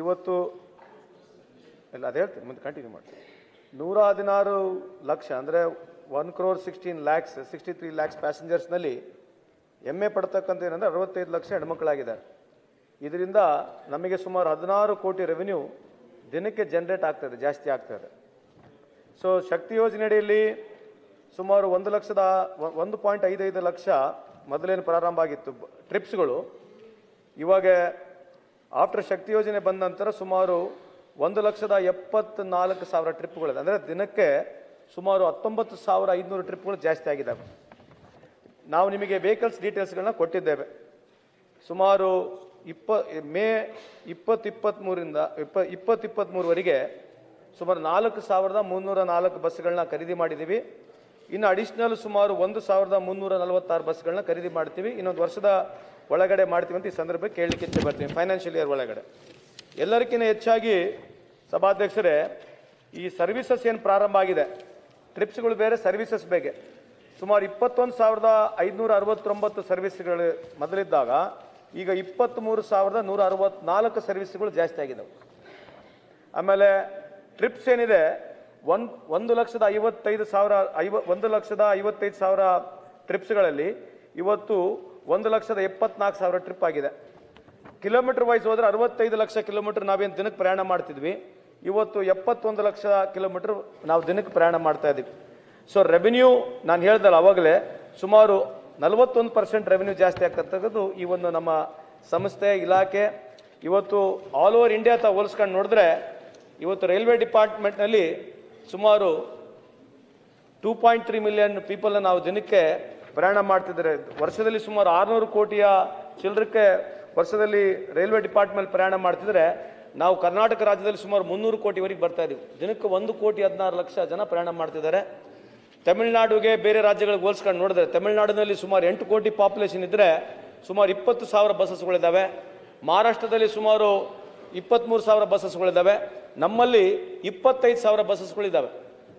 ಇವತ್ತು ಎಲ್ಲ ಅದು ಹೇಳ್ತೀನಿ, ಮುಂದೆ ಕಂಟಿನ್ಯೂ ಮಾಡಿ. ನೂರ ಹದಿನಾರು ಲಕ್ಷ, ಅಂದರೆ one crore sixteen lakhs sixty three lakhs ಪ್ಯಾಸೆಂಜರ್ಸ್ನಲ್ಲಿ ಎಮ್ಮೆ ಪಡ್ತಕ್ಕಂಥ ಏನಂದರೆ ಅರವತ್ತೈದು ಲಕ್ಷ ಹೆಣ್ಮಕ್ಳಾಗಿದ್ದಾರೆ. ಇದರಿಂದ ನಮಗೆ ಸುಮಾರು ಹದಿನಾರು ಕೋಟಿ ರೆವಿನ್ಯೂ ದಿನಕ್ಕೆ ಜನ್ರೇಟ್ ಆಗ್ತದೆ ಜಾಸ್ತಿ ಆಗ್ತದೆ ಸೊ ಶಕ್ತಿ ಯೋಜನೆಯಡಿಯಲ್ಲಿ ಸುಮಾರು ಒಂದು ಲಕ್ಷದ, ಒಂದು ಪಾಯಿಂಟ್ ಐದೈದು ಲಕ್ಷ ಮೊದಲೇನು ಪ್ರಾರಂಭ ಆಗಿತ್ತು ಟ್ರಿಪ್ಸ್ಗಳು ಇವಾಗ ಆಫ್ಟರ್ ಶಕ್ತಿ ಯೋಜನೆ ಬಂದ ನಂತರ ಸುಮಾರು ಒಂದು ಲಕ್ಷದ ಎಪ್ಪತ್ನಾಲ್ಕು ಸಾವಿರ ಟ್ರಿಪ್ಗಳಿದೆ. ಅಂದರೆ ದಿನಕ್ಕೆ ಸುಮಾರು ಹತ್ತೊಂಬತ್ತು ಸಾವಿರ ಐದುನೂರು ಟ್ರಿಪ್ಗಳು ಜಾಸ್ತಿ ಆಗಿದ್ದಾವೆ. ನಾವು ನಿಮಗೆ ವೆಹಿಕಲ್ಸ್ ಡೀಟೇಲ್ಸ್ಗಳನ್ನ ಕೊಟ್ಟಿದ್ದೇವೆ. ಸುಮಾರು ಇಪ್ಪ, ಮೇ ಇಪ್ಪತ್ತಿಪ್ಪತ್ತ್ಮೂರಿಂದ ಇಪ್ಪ ಇಪ್ಪತ್ತಿಪ್ಪತ್ತ್ಮೂರವರೆಗೆ ಸುಮಾರು ನಾಲ್ಕು ಸಾವಿರದ ಮುನ್ನೂರ ನಾಲ್ಕು ಬಸ್ಗಳನ್ನ ಖರೀದಿ ಮಾಡಿದ್ದೀವಿ. ಇನ್ನು ಅಡಿಷ್ನಲ್ ಸುಮಾರು ಒಂದು ಸಾವಿರದ ಮುನ್ನೂರ ನಲವತ್ತಾರು ಬಸ್ಗಳನ್ನ ಖರೀದಿ ಮಾಡ್ತೀವಿ. ಇನ್ನೊಂದು ವರ್ಷದ ಒಳಗಡೆ ಮಾಡ್ತೀವಿ ಅಂತ ಈ ಸಂದರ್ಭಕ್ಕೆ ಕೇಳಲಿಕ್ಕೆ ಬರ್ತೀವಿ ಫೈನಾನ್ಷಿಯಲ್ ಇಯರ್ ಒಳಗಡೆ. ಎಲ್ಲರಿಗಿಂತ ಹೆಚ್ಚಾಗಿ ಸಭಾಧ್ಯಕ್ಷರೇ, ಈ ಸರ್ವಿಸಸ್ ಏನು ಪ್ರಾರಂಭ ಆಗಿದೆ? ಟ್ರಿಪ್ಸ್ಗಳು ಬೇರೆ ಸರ್ವಿಸಸ್ ಬೇಗೆ. ಸುಮಾರು ಇಪ್ಪತ್ತೊಂದು ಸಾವಿರದ ಐದುನೂರ ಅರವತ್ತೊಂಬತ್ತು ಸರ್ವಿಸ್ಗಳು ಮೊದಲಿದ್ದಾಗ, ಈಗ ಇಪ್ಪತ್ತ್ಮೂರು ಸಾವಿರದ ನೂರ ಅರವತ್ನಾಲ್ಕು ಸರ್ವಿಸ್ಗಳು ಜಾಸ್ತಿ ಆಗಿದ್ದಾವೆ ಆಮೇಲೆ ಟ್ರಿಪ್ಸ್ ಏನಿದೆ? ಒಂದು ಒಂದು ಲಕ್ಷದ ಐವತ್ತೈದು ಸಾವಿರ, ಐವ, ಒಂದು ಲಕ್ಷದ ಐವತ್ತೈದು ಸಾವಿರ ಟ್ರಿಪ್ಸ್ಗಳಲ್ಲಿ ಇವತ್ತು ಒಂದು ಲಕ್ಷದ ಎಪ್ಪತ್ನಾಲ್ಕು ಸಾವಿರ ಟ್ರಿಪ್ ಆಗಿದೆ. ಕಿಲೋಮೀಟರ್ ವೈಸ್ ಹೋದರೆ ಅರವತ್ತೈದು ಲಕ್ಷ ಕಿಲೋಮೀಟರ್ ನಾವೇನು ದಿನಕ್ಕೆ ಪ್ರಯಾಣ ಮಾಡ್ತಿದ್ವಿ. ಇವತ್ತು ಎಪ್ಪತ್ತೊಂದು ಲಕ್ಷ ಕಿಲೋಮೀಟರ್ ನಾವು ದಿನಕ್ಕೆ ಪ್ರಯಾಣ ಮಾಡ್ತಾ ಇದ್ದೀವಿ ಸೊ ರೆವಿನ್ಯೂ ನಾನು ಹೇಳ್ದಲ್ಲ ಅವಾಗಲೇ ಸುಮಾರು ನಲವತ್ತೊಂದು ಪರ್ಸೆಂಟ್ ರೆವೆನ್ಯೂ ಜಾಸ್ತಿ ಆಗ್ತಕ್ಕಂಥದ್ದು ಈ ಒಂದು ನಮ್ಮ ಸಂಸ್ಥೆ, ಇಲಾಖೆ. ಇವತ್ತು ಆಲ್ ಓವರ್ ಇಂಡಿಯಾ ತ ಹೋಲಿಸ್ಕೊಂಡು ನೋಡಿದ್ರೆ ಇವತ್ತು ರೈಲ್ವೆ ಡಿಪಾರ್ಟ್ಮೆಂಟ್ನಲ್ಲಿ ಸುಮಾರು two point three million people ನಾವು ದಿನಕ್ಕೆ ಪ್ರಯಾಣ ಮಾಡ್ತಿದ್ದಾರೆ. ವರ್ಷದಲ್ಲಿ ಸುಮಾರು ಆರುನೂರು ಕೋಟಿಯ ಚಿಲ್ಲರಕ್ಕೆ ವರ್ಷದಲ್ಲಿ ರೈಲ್ವೆ ಡಿಪಾರ್ಟ್ಮೆಂಟ್ ಪ್ರಯಾಣ ಮಾಡ್ತಿದ್ರೆ ನಾವು ಕರ್ನಾಟಕ ರಾಜ್ಯದಲ್ಲಿ ಸುಮಾರು ಮುನ್ನೂರು ಕೋಟಿವರೆಗೆ ಬರ್ತಾ ಇದ್ದೀವಿ ದಿನಕ್ಕೆ ಒಂದು ಕೋಟಿ ಹದಿನಾರು ಲಕ್ಷ ಜನ ಪ್ರಯಾಣ ಮಾಡ್ತಿದ್ದಾರೆ. ತಮಿಳುನಾಡುಗೆ ಬೇರೆ ರಾಜ್ಯಗಳಿಗೆ ಹೋಲಿಸ್ಕೊಂಡು ನೋಡಿದ್ರೆ ತಮಿಳುನಾಡಿನಲ್ಲಿ ಸುಮಾರು ಎಂಟು ಕೋಟಿ ಪಾಪ್ಯುಲೇಷನ್ ಇದ್ದರೆ ಸುಮಾರು ಇಪ್ಪತ್ತು ಸಾವಿರ ಬಸ್ಸಸ್ಗಳಿದ್ದಾವೆ ಮಹಾರಾಷ್ಟ್ರದಲ್ಲಿ ಸುಮಾರು ಇಪ್ಪತ್ತ್ಮೂರು ಸಾವಿರ ಬಸ್ಸಸ್ಗಳಿದ್ದಾವೆ ನಮ್ಮಲ್ಲಿ ಇಪ್ಪತ್ತೈದು ಸಾವಿರ ಬಸ್ಸಸ್ಗಳಿದ್ದಾವೆ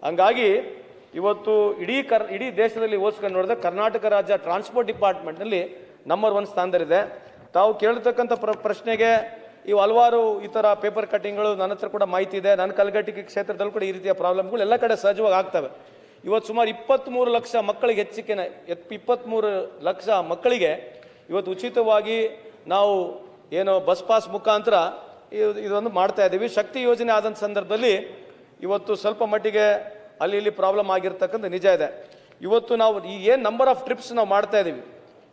ಹಂಗಾಗಿ ಇವತ್ತು ಇಡೀ ಕರ್, ಇಡೀ ದೇಶದಲ್ಲಿ ಹೋಲಿಸ್ಕೊಂಡು ನೋಡಿದ್ರೆ ಕರ್ನಾಟಕ ರಾಜ್ಯ ಟ್ರಾನ್ಸ್ಪೋರ್ಟ್ ಡಿಪಾರ್ಟ್ಮೆಂಟ್ನಲ್ಲಿ ನಂಬರ್ ಒನ್ ಸ್ಥಾನದಲ್ಲಿದೆ. ತಾವು ಕೇಳಿರ್ತಕ್ಕಂಥ ಪ್ರ, ಪ್ರಶ್ನೆಗೆ ಇವು ಹಲವಾರು ಈ ಥರ ಪೇಪರ್ ಕಟ್ಟಿಂಗ್ಗಳು ನನ್ನ ಹತ್ರ ಕೂಡ ಮಾಹಿತಿ ಇದೆ. ನನ್ನ ಕಲ್ಗಟ್ಟಿಗೆ ಕ್ಷೇತ್ರದಲ್ಲಿ ಕೂಡ ಈ ರೀತಿಯ ಪ್ರಾಬ್ಲಮ್ಗಳು ಎಲ್ಲ ಕಡೆ ಸಹಜವಾಗಿ ಆಗ್ತವೆ. ಇವತ್ತು ಸುಮಾರು ಇಪ್ಪತ್ತ್ಮೂರು ಲಕ್ಷ ಮಕ್ಕಳಿಗೆ ಹೆಚ್ಚಿಗೆ ಇಪ್ಪತ್ತ್ಮೂರು ಲಕ್ಷ ಮಕ್ಕಳಿಗೆ ಇವತ್ತು ಉಚಿತವಾಗಿ ನಾವು ಏನು ಬಸ್ ಪಾಸ್ ಮುಖಾಂತರ ಇದು- ಇದೊಂದು ಮಾಡ್ತಾ ಇದ್ದೀವಿ. ಶಕ್ತಿ ಯೋಜನೆ ಆದಂಥ ಸಂದರ್ಭದಲ್ಲಿ ಇವತ್ತು ಸ್ವಲ್ಪ ಮಟ್ಟಿಗೆ ಅಲ್ಲಿ ಇಲ್ಲಿ ಪ್ರಾಬ್ಲಮ್ ಆಗಿರ್ತಕ್ಕಂಥ ನಿಜ ಇದೆ. ಇವತ್ತು ನಾವು ಈ ಏನು ನಂಬರ್ ಆಫ್ ಟ್ರಿಪ್ಸ್ ನಾವು ಮಾಡ್ತಾ ಇದ್ದೀವಿ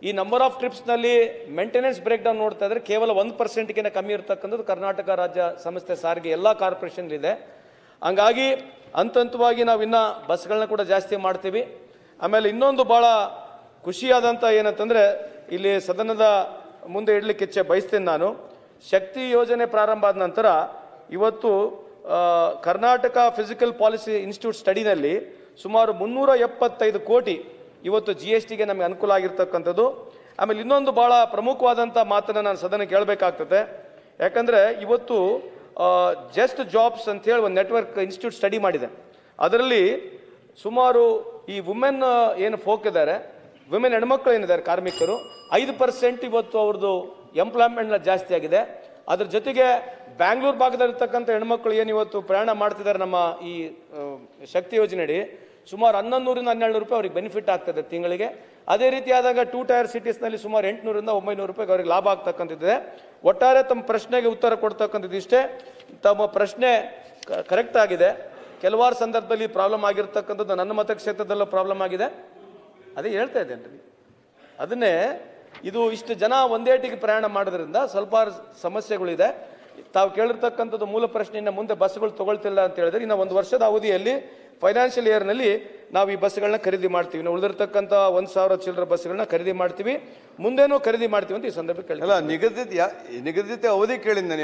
ಈ ನಂಬರ್ ಆಫ್ ಟ್ರಿಪ್ಸ್ನಲ್ಲಿ ಮೇಂಟೆನೆನ್ಸ್ ಬ್ರೇಕ್ ಡೌನ್ ನೋಡ್ತಾ ಇದ್ರೆ ಕೇವಲ ಒಂದು ಪರ್ಸೆಂಟ್ಗಿಂತ ಕಮ್ಮಿ ಇರತಕ್ಕಂಥದ್ದು ಕರ್ನಾಟಕ ರಾಜ್ಯ ಸಂಸ್ಥೆ ಸಾರಿಗೆ ಎಲ್ಲ ಕಾರ್ಪೊರೇಷನ್ ಇದೆ ಹಂಗಾಗಿ ಹಂತ ಹಂತವಾಗಿ ನಾವು ಇನ್ನ ಬಸ್ಗಳನ್ನ ಕೂಡ ಜಾಸ್ತಿ ಮಾಡ್ತೀವಿ. ಆಮೇಲೆ ಇನ್ನೊಂದು ಭಾಳ ಖುಷಿಯಾದಂಥ ಏನಂತಂದರೆ ಇಲ್ಲಿ ಸದನದ ಮುಂದೆ ಇಡಲಿಕ್ಕೆ ಇಚ್ಛೆ ಬಯಸ್ತೇನೆ ನಾನು. ಶಕ್ತಿ ಯೋಜನೆ ಪ್ರಾರಂಭ ಆದ ನಂತರ ಇವತ್ತು ಕರ್ನಾಟಕ ಫಿಸಿಕಲ್ ಪಾಲಿಸಿ ಇನ್ಸ್ಟಿಟ್ಯೂಟ್ ಸ್ಟಡಿನಲ್ಲಿ ಸುಮಾರು ಮುನ್ನೂರ ಎಪ್ಪತ್ತೈದು ಕೋಟಿ ಇವತ್ತು ಜಿ ಎಸ್ ಟಿಗೆ ನಮಗೆ ಅನುಕೂಲ ಆಗಿರ್ತಕ್ಕಂಥದ್ದು. ಆಮೇಲೆ ಇನ್ನೊಂದು ಭಾಳ ಪ್ರಮುಖವಾದಂಥ ಮಾತನ್ನು ನಾನು ಸದನಕ್ಕೆ ಹೇಳಬೇಕಾಗ್ತದೆ ಯಾಕಂದರೆ ಇವತ್ತು ಜಸ್ಟ್ ಜಾಬ್ಸ್ ಅಂತೇಳಿ ಒಂದು ನೆಟ್ವರ್ಕ್ ಇನ್ಸ್ಟಿಟ್ಯೂಟ್ ಸ್ಟಡಿ ಮಾಡಿದೆ. ಅದರಲ್ಲಿ ಸುಮಾರು ಈ ವುಮೆನ್ ಏನು ಫೋಕ್ ಇದ್ದಾರೆ ವುಮೆನ್ ಹೆಣ್ಮಕ್ಳು ಏನಿದ್ದಾರೆ ಕಾರ್ಮಿಕರು, ಐದು ಪರ್ಸೆಂಟ್ ಇವತ್ತು ಅವ್ರದ್ದು ಎಂಪ್ಲಾಯ್ಮೆಂಟ್ನ ಜಾಸ್ತಿ ಆಗಿದೆ. ಅದ್ರ ಜೊತೆಗೆ ಬ್ಯಾಂಗ್ಳೂರು ಭಾಗದಲ್ಲಿರ್ತಕ್ಕಂಥ ಹೆಣ್ಮಕ್ಳು ಏನು ಇವತ್ತು ಪ್ರಯಾಣ ಮಾಡ್ತಿದ್ದಾರೆ ನಮ್ಮ ಈ ಶಕ್ತಿ ಯೋಜನೆಯಡಿ, ಸುಮಾರು ಹನ್ನೊಂದು ನೂರಿಂದ ಹನ್ನೆರಡು ರೂಪಾಯಿ ಅವ್ರಿಗೆ ಬೆನಿಫಿಟ್ ಆಗ್ತದೆ ತಿಂಗಳಿಗೆ. ಅದೇ ರೀತಿ ಆದಾಗ ಟೂ ಟೈರ್ ಸಿಟೀಸ್ನಲ್ಲಿ ಸುಮಾರು ಎಂಟುನೂರಿಂದ ಒಂಬೈನೂರು ರೂಪಾಯಿಗೆ ಅವ್ರಿಗೆ ಲಾಭ ಆಗ್ತಕ್ಕಂಥದ್ದಿದೆ. ಒಟ್ಟಾರೆ ತಮ್ಮ ಪ್ರಶ್ನೆಗೆ ಉತ್ತರ ಕೊಡ್ತಕ್ಕಂಥದ್ದು ಇಷ್ಟೇ. ತಮ್ಮ ಪ್ರಶ್ನೆ ಕರೆಕ್ಟ್ ಆಗಿದೆ. ಕೆಲವಾರು ಸಂದರ್ಭದಲ್ಲಿ ಪ್ರಾಬ್ಲಮ್ ಆಗಿರ್ತಕ್ಕಂಥದ್ದು ನನ್ನ ಮತಕ್ಷೇತ್ರದಲ್ಲೂ ಪ್ರಾಬ್ಲಮ್ ಆಗಿದೆ. ಅದೇ ಹೇಳ್ತಾ ಇದ್ದೇನೆ ಅದನ್ನೇ ಇದು ಇಷ್ಟು ಜನ ಒಂದೇಟಿಗೆ ಪ್ರಯಾಣ ಮಾಡೋದ್ರಿಂದ ಸ್ವಲ್ಪ ಸಮಸ್ಯೆಗಳಿದೆ. ತಾವು ಕೇಳಿರ್ತಕ್ಕಂಥದ್ದು ಮೂಲ ಪ್ರಶ್ನೆಯಿಂದ ಮುಂದೆ ಬಸ್ಗಳು ತಗೊಳ್ತಿಲ್ಲ ಅಂತ ಹೇಳಿದ್ರೆ ಇನ್ನು ಒಂದು ವರ್ಷದ ಅವಧಿಯಲ್ಲಿ ಫೈನಾನ್ಷಿಯಲ್ ಇಯರ್ನಲ್ಲಿ ನಾವು ಈ ಬಸ್ಗಳನ್ನ ಖರೀದಿ ಮಾಡ್ತೀವಿ. ನಾವು ಉಳಿದಿರ್ತಕ್ಕಂಥ ಒಂದು ಸಾವಿರ ಚಿಲ್ಲರ ಬಸ್ಗಳನ್ನ ಖರೀದಿ ಮಾಡ್ತೀವಿ. ಮುಂದೇನೂ ಖರೀದಿ ಮಾಡ್ತೀವಿ ಅಂತ ಈ ಸಂದರ್ಭಕ್ಕೆ ಕೇಳಿ ಅಲ್ಲ, ನಿಗದಿತ ನಿಗದಿತ ಅವಧಿ ಕೇಳಿದ್ದೆ